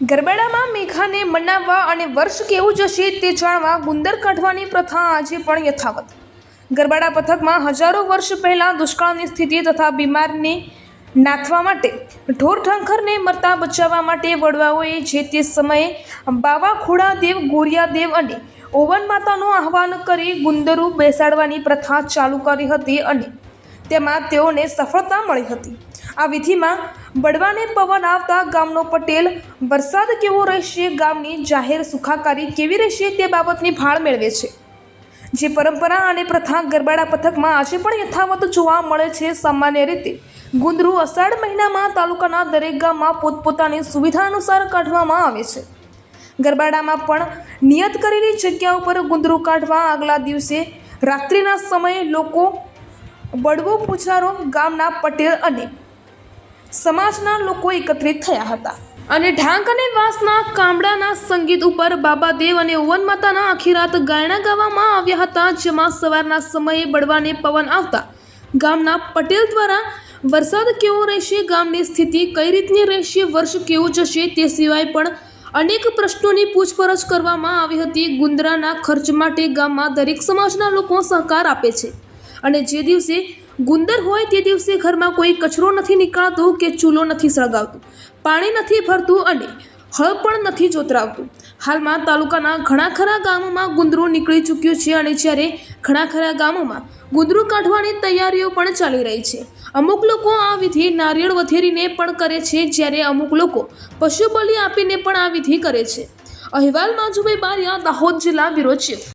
ગરબાડામાં મેઘાને મનાવવા અને વર્ષ કેવું જશે તે જાણવા ગુંદર કાઢવાની પ્રથા આજે પણ યથાવત. ગરબાડા પથકમાં હજારો વર્ષ પહેલાં દુષ્કાળની સ્થિતિ તથા બીમારને નાથવા માટે, ઢોર ઠંખરને મરતા બચાવવા માટે વડવાઓએ જે તે સમયે બાવા ખોડાદેવ ગોરિયાદેવ અને ઓવન માતાનું આહવાન કરી ગુંદરું બેસાડવાની પ્રથા ચાલુ કરી હતી અને તેમાં તેઓને સફળતા મળી હતી. આ વિધિમાં બળવાને પવન આવતા ગામનો પટેલ, વરસાદ કેવો રહેશે, ગામની જાહેર સુખાકારી કેવી રહેશે તે બાબતની ભાળ મેળવે છે. જે પરંપરા અને પ્રથા ગરબાડા પથકમાં આજે પણ યથાવત જોવા મળે છે સામાન્ય રીતે. ગુંદરું અષાઢ મહિનામાં તાલુકાના દરેક ગામમાં પોતપોતાની સુવિધા અનુસાર કાઢવામાં આવે છે. ગરબાડામાં પણ નિયત કરેલી જગ્યા ઉપર ગુંદરું કાઢવા આગલા દિવસે રાત્રિના સમયે લોકો બળવો પૂજારો ગામના પટેલ અને સમાજના લોકો એકત્રિત થયા હતા. અને ઢાંક અને વાંસના કામડાના સંગીત ઉપર બાબાદેવ અને ઓવન માતાના આખી રાત ગાયણા ગાવામાં આવ્યા હતા, જેમાં સવારના સમયે બળવાને પવન આવતા. ગામના પટેલ દ્વારા વરસાદ કેવો રહેશે, ગામની સ્થિતિ કઈ રીતની રહેશે, વર્ષ કેવું જશે તે સિવાય પણ અનેક પ્રશ્નોની પૂછપરછ કરવામાં આવી હતી. ગુંદરાના ખર્ચ માટે ગામમાં દરેક સમાજના લોકો સહકાર આપે છે. અને જે દિવસે ગુંદર હોય તે દિવસે ઘરમાં કોઈ કચરો નથી નીકળતો કે ચૂલો નથી સળગાવતું. પાણી નથી ભરતું અને હળ પણ નથી જોતરાવતું. હાલમાં તાલુકાના ઘણા ખરા ગામોમાં ગુંદરું નીકળી ચૂક્યું છે અને જ્યારે ઘણા ખરા ગામોમાં ગુંદરું કાઢવાની તૈયારીઓ પણ ચાલી રહી છે. અમુક લોકો આ વિધિ નારિયેળ વધેરીને પણ કરે છે, જ્યારે અમુક લોકો પશુ બલિ આપીને પણ આ વિધિ કરે છે. અહેવાલ માજુભાઈ બારિયા, દાહોદ જિલ્લા ચીફ.